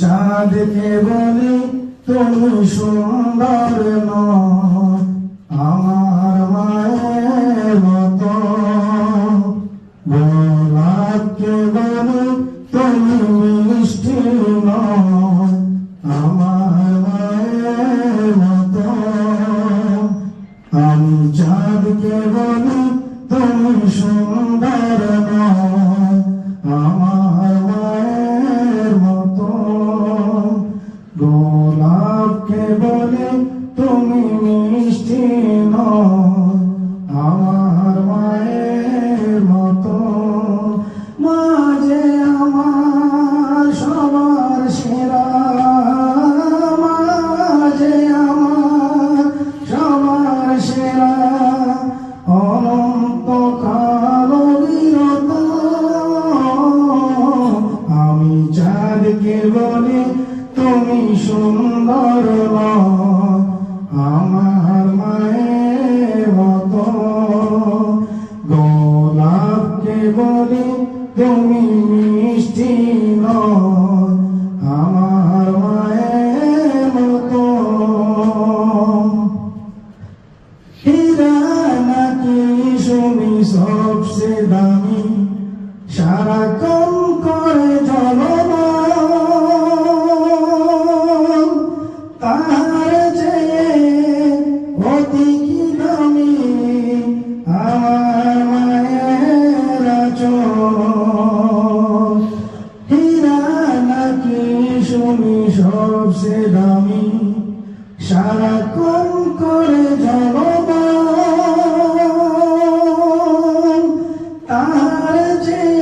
চাঁদকে বলি তুমি সুন্দর নও চাঁদকে বলে তুমি সুন্দর আমার মায়ের মতো। গোলাপকে বলে তুমি মিষ্টি নও আমার মায়ের মতো। হীরা নাকি সবসে দামি? সারা করে দামি সারাক্ষণ করে যাব তার যে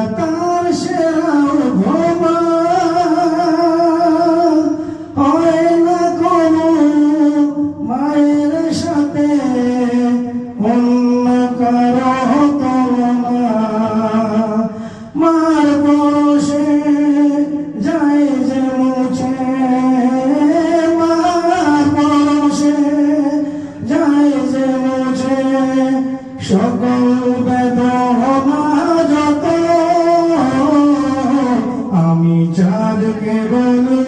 বিদাতার সেরা কোনো মায়ের সাথে, অন্য কারও তুলনা। মার পরশে যায় যে মুছে, মার পরশে যায় যে মুছে। সকল